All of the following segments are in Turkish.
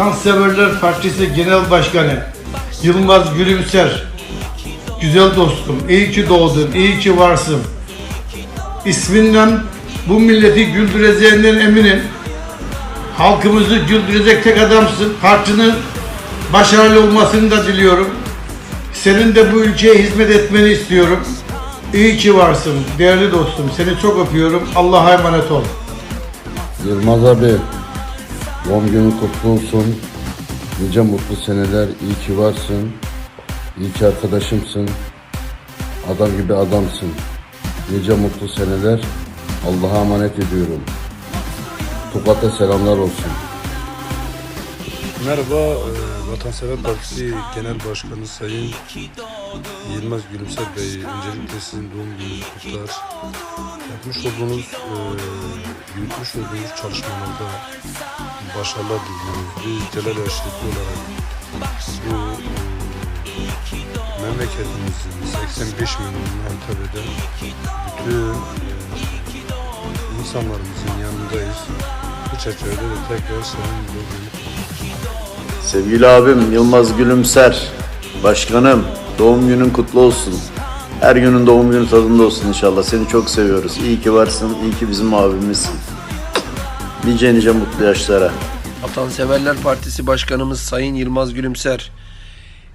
Vatanseverler Partisi Genel Başkanı Yılmaz Gülümser. Güzel dostum, iyi ki doğdun, iyi ki varsın. İsminden bu milleti güldüreceğinden eminim. Halkımızı güldürecek tek adamsın. Partinin başarılı olmasını da diliyorum. Senin de bu ülkeye hizmet etmeni istiyorum. İyi ki varsın değerli dostum. Seni çok öpüyorum. Allah'a emanet ol. Yılmaz abi, doğum günün kutlu olsun. Nice mutlu seneler, iyi ki varsın. İyi ki arkadaşımsın. Adam gibi adamsın. Nice mutlu seneler. Allah'a emanet ediyorum. Tokat'a selamlar olsun. Merhaba, e, Vatansever Partisi Genel Başkanı Sayın Yılmaz Gülümser Bey, öncelikle sizin doğum gününüzü kutlar. Yapmış olduğunuz, e, yürütmüş olduğunuz çalışmalarda başarılar diliyoruz. Biz Celal Eşrefli olarak bu e, memleketimizin 85 milyonuna hitap eden bütün e, insanlarımızın yanındayız. Bu çerçevede de tekrar senin doğum Sevgili abim Yılmaz Gülümser, başkanım doğum günün kutlu olsun. Her günün doğum günü tadında olsun inşallah. Seni çok seviyoruz. İyi ki varsın, iyi ki bizim abimizsin. Nice nice mutlu yaşlara. Vatanseverler Partisi Başkanımız Sayın Yılmaz Gülümser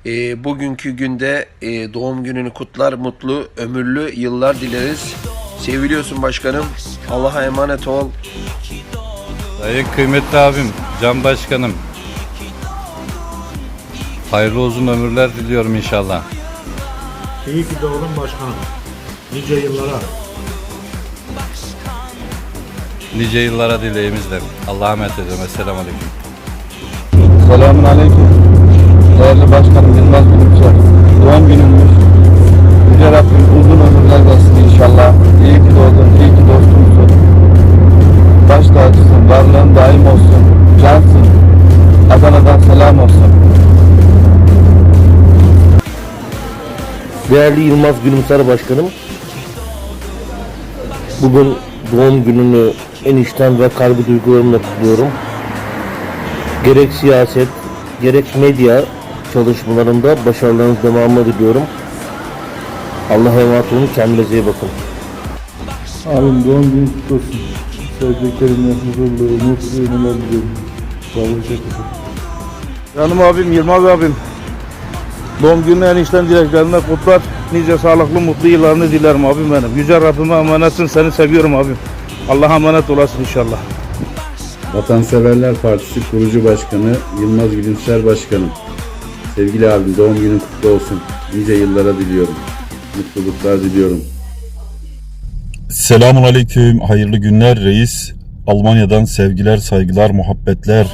e, bugünkü günde e, doğum gününü kutlar, mutlu, ömürlü yıllar dileriz. Seviliyorsun başkanım. Allah'a emanet ol. Sayın kıymetli abim, Can Başkanım. Hayırlı uzun ömürler diliyorum inşallah. İyi ki doğdun başkanım. Nice yıllara. Nice yıllara dileğimizle. Allah'a emanet ediyorum. Esselamu Aleyküm. Selamun Aleyküm. Değerli Başkanım Yılmaz Gülümser. Doğum gününmüş. Yüce Rabbim uzun ömürler versin inşallah. İyi ki doğdun, iyi ki dostumsun. Baş tacısın, varlığın daim olsun. Cansın. Adana'dan selam olsun. Değerli Yılmaz Gülümser Başkanım, bugün doğum gününü en içten ve kalbi duygularımla kutluyorum. Gerek siyaset, gerek medya çalışmalarında başarılarınız devamını diliyorum. Allah'a emanet olun, kendinize iyi bakın. Abim doğum günün kutlu olsun. Sevdiklerimle huzurlu, mutlu yıllar diliyorum. Sağ olun, çok teşekkür Canım abim Yılmaz abim. Doğum günü en içten dileklerimle kutlar. Nice sağlıklı mutlu yıllarını dilerim abim benim. Yüce Rabbime emanetsin seni seviyorum abim. Allah'a emanet olasın inşallah. Vatanseverler Partisi kurucu başkanı Yılmaz Gülümser Başkanım. Sevgili abim doğum günün kutlu olsun. Nice yıllara diliyorum. Mutluluklar diliyorum. Selamun Aleyküm, hayırlı günler reis. Almanya'dan sevgiler, saygılar, muhabbetler.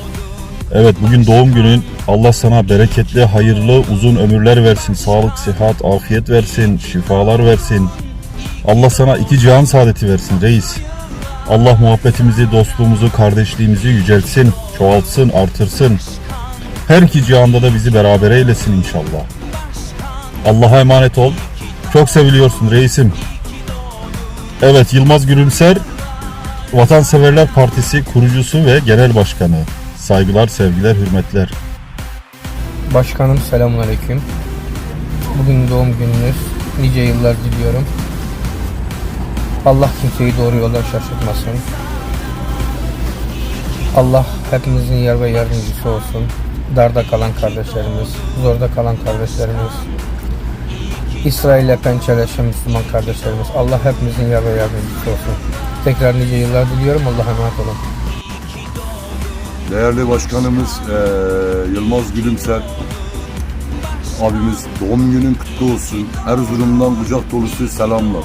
Evet bugün doğum günün. Allah sana bereketli, hayırlı, uzun ömürler versin. Sağlık, sıhhat, afiyet versin, şifalar versin. Allah sana iki cihan saadeti versin reis. Allah muhabbetimizi, dostluğumuzu, kardeşliğimizi yüceltsin, çoğaltsın, artırsın. Her iki cihanda da bizi beraber eylesin inşallah. Allah'a emanet ol. Çok seviliyorsun reisim. Evet Yılmaz Gülümser Vatanseverler Partisi kurucusu ve genel başkanı. Saygılar, sevgiler, hürmetler. Başkanım selamünaleyküm. Bugün doğum gününüz. Nice yıllar diliyorum. Allah kimseyi doğru yolda şaşırtmasın. Allah hepimizin yer ve yardımcısı olsun. Darda kalan kardeşlerimiz, zorda kalan kardeşlerimiz, İsrail'le pençeleşen Müslüman kardeşlerimiz. Allah hepimizin yer ve yardımcısı olsun. Tekrar nice yıllar diliyorum. Allah'a emanet olun. Değerli başkanımız eee, Yılmaz Gülümser abimiz doğum günün kutlu olsun. Erzurum'dan kucak dolusu selamlar.